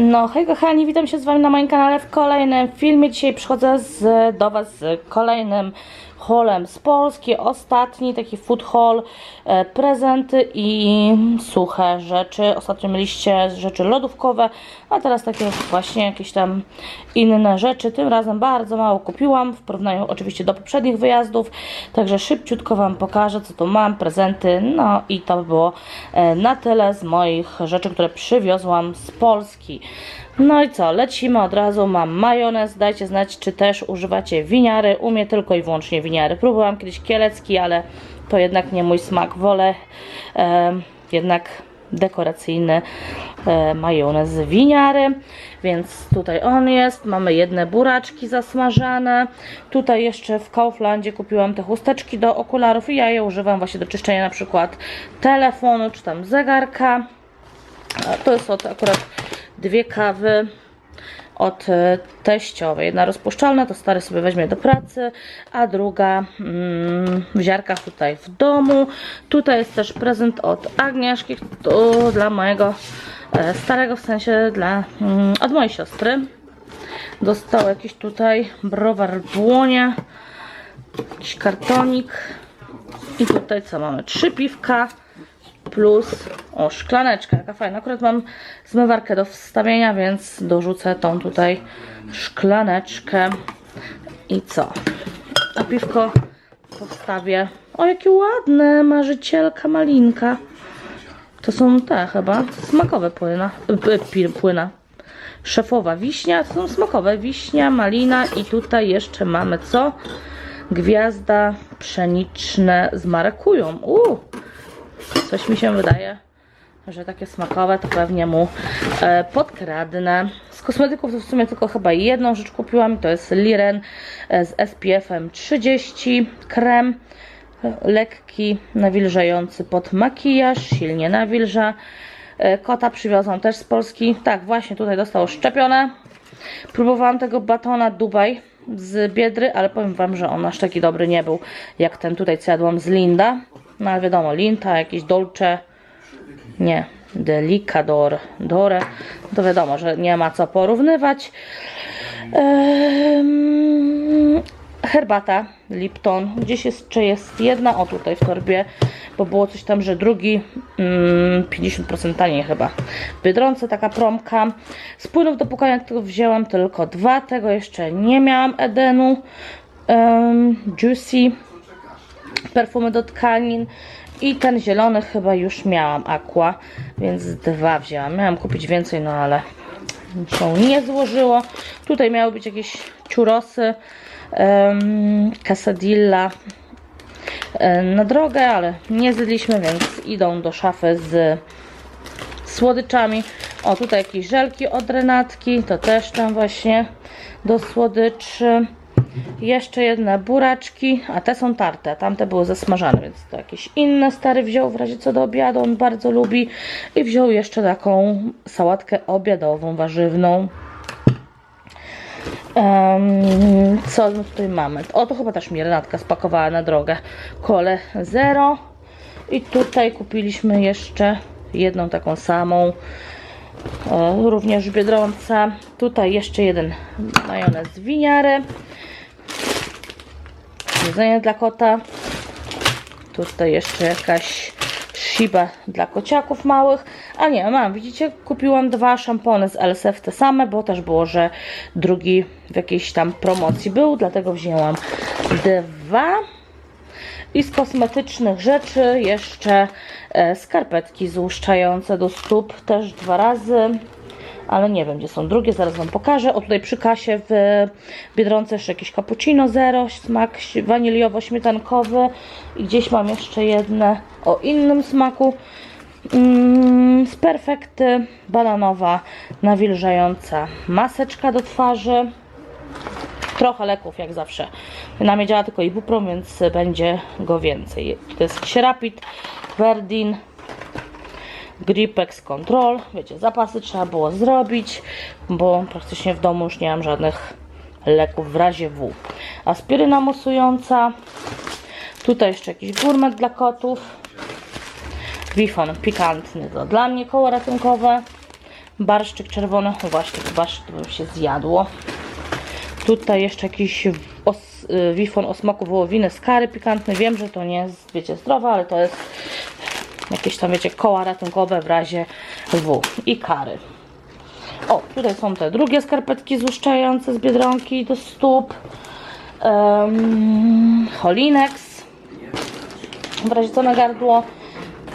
No hej kochani, witam się z Wami na moim kanale w kolejnym filmie. Dzisiaj przychodzę z, do Was z kolejnym haulem z Polski. Ostatni taki food haul, e, prezenty i suche rzeczy. Ostatnio mieliście rzeczy lodówkowe, a teraz takie właśnie jakieś tam inne rzeczy. Tym razem bardzo mało kupiłam w porównaniu oczywiście do poprzednich wyjazdów. Także szybciutko Wam pokażę co tu mam, prezenty. No i to by było e, na tyle z moich rzeczy, które przywiozłam z Polski. No i co, lecimy od razu, mam majonez, dajcie znać, czy też używacie winiary, u mnie tylko i wyłącznie winiary. Próbowałam kiedyś kielecki, ale to jednak nie mój smak, wolę e, jednak dekoracyjny e, majonez z winiary, więc tutaj on jest, mamy jedne buraczki zasmażane, tutaj jeszcze w Kauflandzie kupiłam te chusteczki do okularów i ja je używam właśnie do czyszczenia na przykład telefonu, czy tam zegarka, to od akurat dwie kawy od e, teściowej. Jedna rozpuszczalna, to stary sobie weźmie do pracy, a druga mm, w ziarkach tutaj w domu. Tutaj jest też prezent od Agnieszki, to dla mojego e, starego, w sensie dla mm, od mojej siostry. Dostał jakiś tutaj browar błonie, jakiś kartonik i tutaj co mamy? Trzy piwka plus o szklaneczka, jaka fajna. Akurat mam zmywarkę do wstawienia, więc dorzucę tą tutaj szklaneczkę i co? A piwko powstawię. O, jakie ładne, marzycielka malinka. To są te chyba smakowe płyna, płyna. Szefowa wiśnia, to są smakowe wiśnia, malina i tutaj jeszcze mamy co? Gwiazda pszeniczne z marakują. Uuu, Coś mi się wydaje, że takie smakowe to pewnie mu e, podkradnę. Z kosmetyków to w sumie tylko chyba jedną rzecz kupiłam. To jest Liren e, z SPF-em 30. Krem e, lekki, nawilżający pod makijaż, silnie nawilża. E, kota przywiozłam też z Polski. Tak, właśnie tutaj dostał szczepione. Próbowałam tego batona Dubaj z Biedry, ale powiem Wam, że on aż taki dobry nie był, jak ten tutaj co jadłam z Linda. No ale wiadomo, Linta, jakieś Dolce, nie, Delicador, Dore, to wiadomo, że nie ma co porównywać. Herbata Lipton, gdzieś jeszcze jest jedna, o tutaj w torbie, bo było coś tam, że drugi mm, 50% taniej chyba. W Biedronce taka promka. Z płynów do pukania wzięłam tylko dwa, tego jeszcze nie miałam Edenu. Em, Juicy perfumy do tkanin i ten zielony chyba już miałam Aqua, więc dwa wzięłam. Miałam kupić więcej, no ale się nie złożyło. Tutaj miały być jakieś churrosy, um, quesadilla e, na drogę, ale nie zjedliśmy, więc idą do szafy z słodyczami. O, tutaj jakieś żelki od Renatki, to też tam właśnie do słodyczy. Jeszcze jedne buraczki, a te są tarte, tamte były zasmażane, więc to jakieś inne stary wziął w razie co do obiadu, on bardzo lubi. I wziął jeszcze taką sałatkę obiadową, warzywną. Em, co my tutaj mamy? O, to chyba też mi Renatka spakowała na drogę. Kole zero. I tutaj kupiliśmy jeszcze jedną taką samą. E, również w Biedronce. Tutaj jeszcze jeden majonez winiary. Jedzenie dla kota. Tutaj jeszcze jakaś shiba dla kociaków małych. A nie, mam, widzicie, kupiłam dwa szampony z LSF te same, bo też było, że drugi w jakiejś tam promocji był, dlatego wzięłam dwa. I z kosmetycznych rzeczy jeszcze e, skarpetki złuszczające do stóp, też dwa razy. Ale nie wiem, gdzie są drugie, zaraz Wam pokażę. O, tutaj przy kasie w Biedronce jeszcze jakieś cappuccino zero, smak waniliowo-śmietankowy. I gdzieś mam jeszcze jedne o innym smaku. Mm, z perfekty bananowa, nawilżająca maseczka do twarzy. Trochę leków, jak zawsze. Na mnie działa tylko ibuprofen, więc będzie go więcej. To jest jakiś Rapid, Verdin, Gripex Control. Wiecie, zapasy trzeba było zrobić, bo praktycznie w domu już nie mam żadnych leków w razie W. Aspiryna musująca. Tutaj jeszcze jakiś gourmet dla kotów. Wifon pikantny to dla mnie koło ratunkowe. barszczyk czerwony, właśnie, barszczyk by się zjadło. Tutaj jeszcze jakiś os, y, wifon o smaku wołowiny z kary pikantny. Wiem, że to nie jest, wiecie, zdrowe, ale to jest jakieś tam, wiecie, koła ratunkowe w razie W i kary. O, tutaj są te drugie skarpetki złuszczające z Biedronki do stóp. Um, Holinex w razie co na gardło.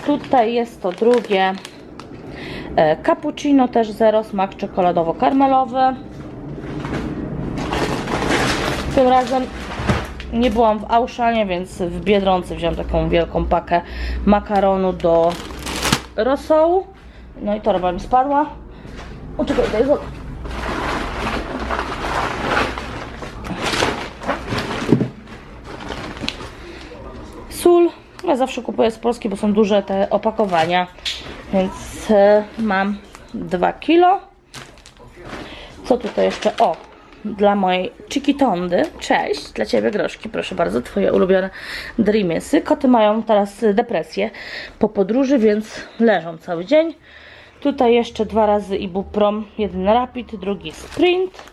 Tutaj jest to drugie e, cappuccino, też zero, smak czekoladowo-karmelowy. Tym razem nie byłam w Auszanie, więc w Biedronce wziąłem taką wielką pakę makaronu do rosołu. No i torba mi spadła. O, czekaj, daj zobacz. Sól. Ja zawsze kupuję z Polski, bo są duże te opakowania. Więc e, mam 2 kilo. Co tutaj jeszcze? O, dla mojej Chiquitondy. Cześć, dla Ciebie groszki, proszę bardzo, Twoje ulubione Dreamiesy. Koty mają teraz depresję po podróży, więc leżą cały dzień. Tutaj jeszcze dwa razy Ibuprom, jeden Rapid, drugi Sprint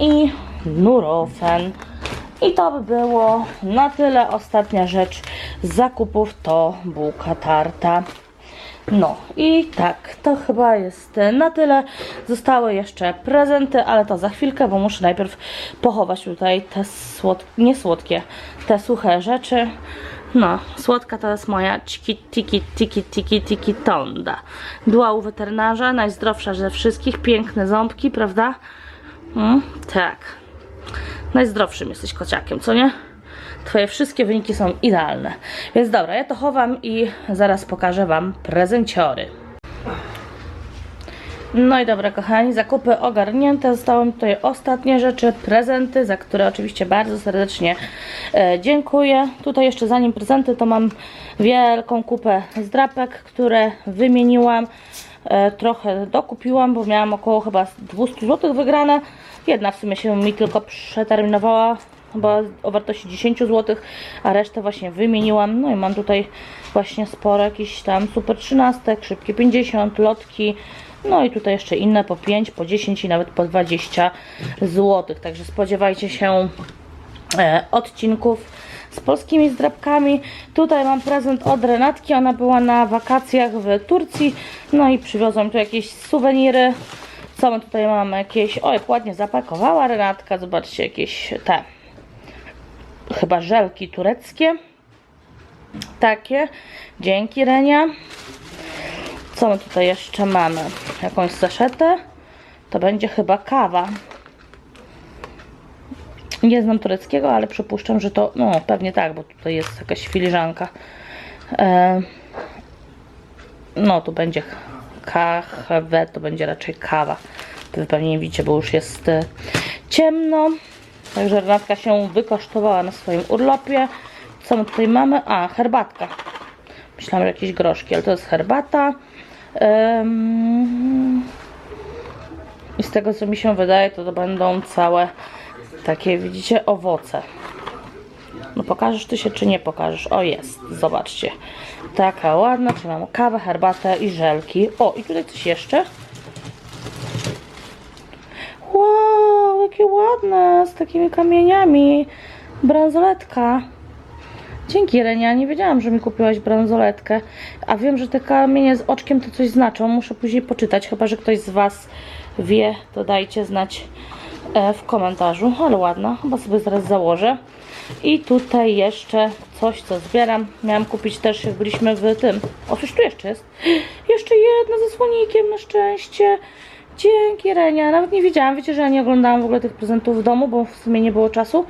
i Nurofen. I to by było na tyle. Ostatnia rzecz z zakupów to bułka tarta. No i tak, to chyba jest na tyle. Zostały jeszcze prezenty, ale to za chwilkę, bo muszę najpierw pochować tutaj te słod... nie słodkie, te suche rzeczy. No, słodka to jest moja tiki tiki tiki tiki tiki tonda. Była u weterynarza, najzdrowsza ze wszystkich, piękne ząbki, prawda? Mm, tak. Najzdrowszym jesteś kociakiem, co nie? Twoje wszystkie wyniki są idealne. Więc dobra, ja to chowam i zaraz pokażę Wam prezenciory. No i dobra, kochani, zakupy ogarnięte. Zostały mi tutaj ostatnie rzeczy, prezenty, za które oczywiście bardzo serdecznie e, dziękuję. Tutaj jeszcze zanim prezenty, to mam wielką kupę zdrapek, które wymieniłam. E, trochę dokupiłam, bo miałam około chyba 200 zł wygrane. Jedna w sumie się mi tylko przeterminowała, chyba o wartości 10 zł, a resztę właśnie wymieniłam. No i mam tutaj właśnie sporo jakichś tam super 13, szybkie 50, lotki. No i tutaj jeszcze inne po 5, po 10 i nawet po 20 zł. Także spodziewajcie się e, odcinków z polskimi zdrabkami. Tutaj mam prezent od Renatki. Ona była na wakacjach w Turcji. No i przywiozłam tu jakieś suweniry. Co my tutaj mamy? Jakieś. Oj, ładnie zapakowała Renatka. Zobaczcie, jakieś te chyba żelki tureckie. Takie. Dzięki Renia. Co my tutaj jeszcze mamy? Jakąś saszetę. To będzie chyba kawa. Nie znam tureckiego, ale przypuszczam, że to, no pewnie tak, bo tutaj jest jakaś filiżanka. E, no tu będzie kawę, to będzie raczej kawa. Wy pewnie nie widzicie, bo już jest e, ciemno. Także Renatka się wykosztowała na swoim urlopie. Co my tutaj mamy? A, herbatka. Myślałam, że jakieś groszki, ale to jest herbata. I z tego co mi się wydaje, to to będą całe takie, widzicie, owoce. No pokażesz ty się, czy nie pokażesz? O, jest, zobaczcie. Taka ładna, czy mamy kawę, herbatę i żelki. O, i tutaj coś jeszcze. Wow, jakie ładne, z takimi kamieniami. Bransoletka. Dzięki Renia, nie wiedziałam, że mi kupiłaś bransoletkę. A wiem, że te kamienie z oczkiem to coś znaczą. Muszę później poczytać, chyba że ktoś z Was wie, to dajcie znać e, w komentarzu. Ale ładna, chyba sobie zaraz założę. I tutaj jeszcze coś, co zbieram. Miałam kupić też, jak byliśmy w tym. O, coś tu jeszcze jest. Jeszcze jedno ze słonikiem na szczęście. Dzięki Renia, nawet nie wiedziałam, wiecie, że ja nie oglądałam w ogóle tych prezentów w domu, bo w sumie nie było czasu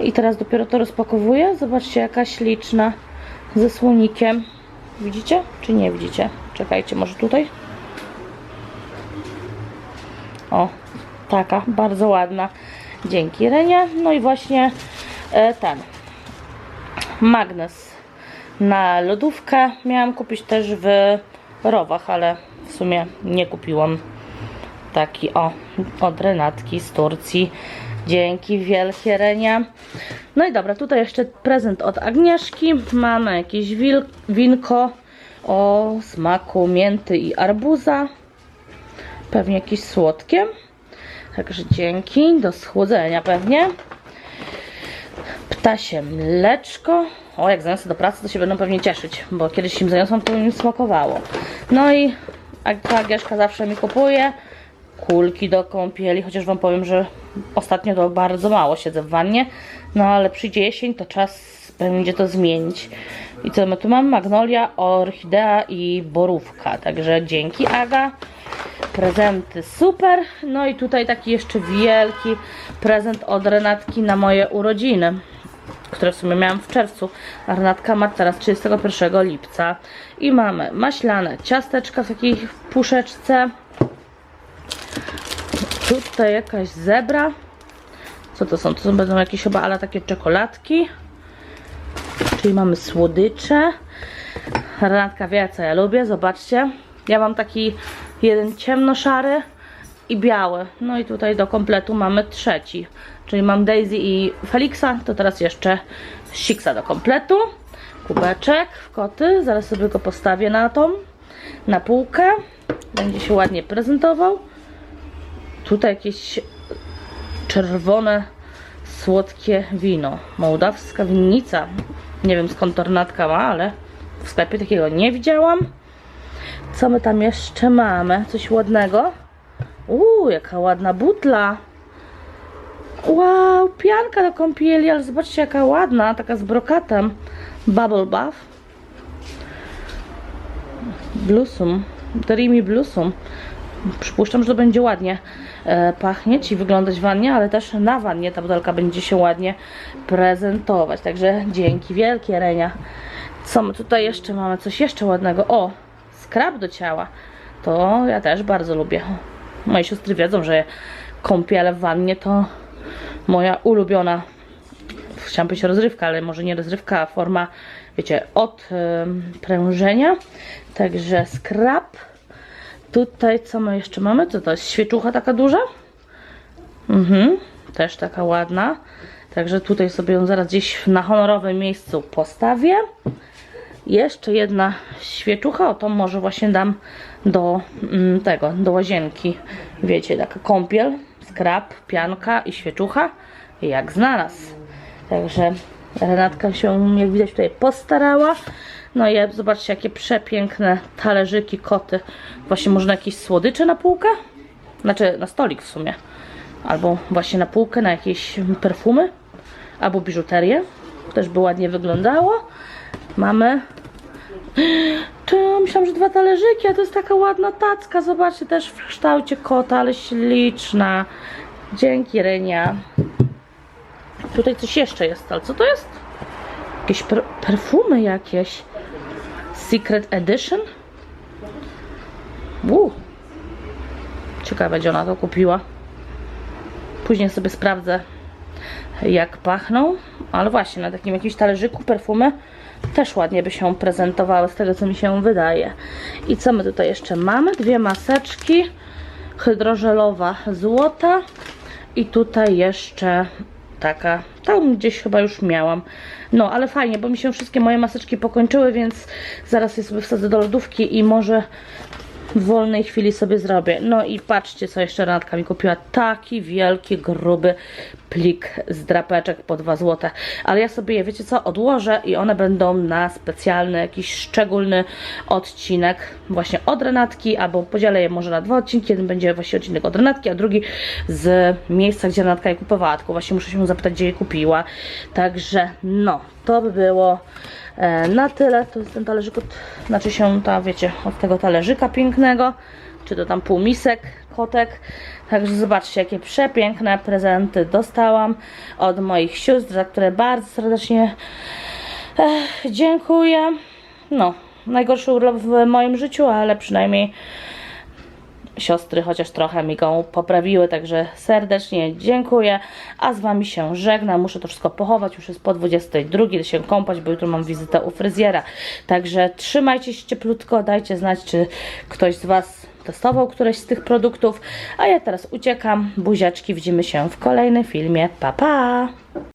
i teraz dopiero to rozpakowuję. Zobaczcie, jaka śliczna ze słonikiem. Widzicie, czy nie widzicie? Czekajcie, może tutaj? O, taka, bardzo ładna. Dzięki Renia. No i właśnie e, ten magnes na lodówkę miałam kupić też w Rowach, ale w sumie nie kupiłam taki o od Renatki z Turcji. Dzięki wielkie Renia. No i dobra, tutaj jeszcze prezent od Agnieszki. Mamy jakieś wil, winko o smaku mięty i arbuza. Pewnie jakieś słodkie. Także dzięki, do schłodzenia pewnie. Ptasie mleczko. O, jak zaniosę do pracy, to się będą pewnie cieszyć, bo kiedyś im zaniosłam, to im smakowało. No i Ag- Agnieszka zawsze mi kupuje kulki do kąpieli, chociaż Wam powiem, że ostatnio to bardzo mało siedzę w wannie, no ale przyjdzie jesień, to czas będzie to zmienić. I co my tu mamy? Magnolia, orchidea i borówka, także dzięki Aga. Prezenty super. No i tutaj taki jeszcze wielki prezent od Renatki na moje urodziny, które w sumie miałam w czerwcu. Renatka ma teraz 31 lipca. I mamy maślane ciasteczka w takiej puszeczce. Tutaj jakaś zebra. Co to są? To są będą jakieś chyba ale takie czekoladki. Czyli mamy słodycze. Renatka wie co ja lubię, zobaczcie. Ja mam taki jeden ciemnoszary i biały. No i tutaj do kompletu mamy trzeci. Czyli mam Daisy i Felixa, to teraz jeszcze Sixa do kompletu. Kubeczek w koty, zaraz sobie go postawię na tą, na półkę. Będzie się ładnie prezentował. Tutaj jakieś czerwone, słodkie wino. Mołdawska winnica. Nie wiem skąd tornatka ma, ale w sklepie takiego nie widziałam. Co my tam jeszcze mamy? Coś ładnego? Uuu, jaka ładna butla. Wow, pianka do kąpieli, ale zobaczcie jaka ładna, taka z brokatem. Bubble bath. Blusum. Dreamy Blusum. Przypuszczam, że to będzie ładnie pachnieć i wyglądać wannie, ale też na wannie ta butelka będzie się ładnie prezentować. Także dzięki wielkie Renia. Co my tutaj jeszcze mamy? Coś jeszcze ładnego. O, skrab do ciała. To ja też bardzo lubię. Moje siostry wiedzą, że kąpiele w wannie to moja ulubiona chciałam powiedzieć rozrywka, ale może nie rozrywka, a forma, wiecie, od ym, prężenia. Także skrab. Tutaj co my jeszcze mamy? Co to jest? Świeczucha taka duża? Mhm, też taka ładna. Także tutaj sobie ją zaraz gdzieś na honorowym miejscu postawię. Jeszcze jedna świeczucha, o to może właśnie dam do mm, tego, do łazienki. Wiecie, taka kąpiel, skrab, pianka i świeczucha. Jak znalazł. Także Renatka się, jak widać, tutaj postarała. No i zobaczcie, jakie przepiękne talerzyki, koty. Właśnie można jakieś słodycze na półkę? Znaczy na stolik w sumie. Albo właśnie na półkę, na jakieś perfumy. Albo biżuterię. Też by ładnie wyglądało. Mamy to myślałam, że dwa talerzyki, a to jest taka ładna tacka. Zobaczcie, też w kształcie kota, ale śliczna. Dzięki, Renia. Tutaj coś jeszcze jest, ale co to jest? Jakieś per perfumy jakieś. Secret Edition? Uuu. Ciekawe, gdzie ona to kupiła. Później sobie sprawdzę, jak pachną. Ale właśnie, na takim jakimś talerzyku perfumy też ładnie by się prezentowały, z tego co mi się wydaje. I co my tutaj jeszcze mamy? Dwie maseczki. Hydrożelowa złota. I tutaj jeszcze taka, tam gdzieś chyba już miałam. No, ale fajnie, bo mi się wszystkie moje maseczki pokończyły, więc zaraz je sobie wsadzę do lodówki i może w wolnej chwili sobie zrobię. No i patrzcie, co jeszcze Renatka mi kupiła. Taki wielki, gruby plik z drapeczek po 2 zł. Ale ja sobie je, wiecie co, odłożę i one będą na specjalny, jakiś szczególny odcinek właśnie od Renatki, albo podzielę je może na dwa odcinki. Jeden będzie właśnie odcinek od Renatki, a drugi z miejsca, gdzie Renatka je kupowała. Tylko właśnie muszę się zapytać, gdzie je kupiła. Także no, to by było e, na tyle. To jest ten talerzyk, od, znaczy się ta, wiecie, od tego talerzyka pięknego, czy to tam półmisek, kotek. Także zobaczcie, jakie przepiękne prezenty dostałam od moich sióstr, za które bardzo serdecznie e, dziękuję. No, najgorszy urlop w moim życiu, ale przynajmniej siostry chociaż trochę mi go poprawiły, także serdecznie dziękuję. A z Wami się żegnam, muszę to wszystko pochować, już jest po 22, idę się kąpać, bo jutro mam wizytę u fryzjera. Także trzymajcie się cieplutko, dajcie znać, czy ktoś z Was testował któreś z tych produktów. A ja teraz uciekam, buziaczki, widzimy się w kolejnym filmie. Pa, pa!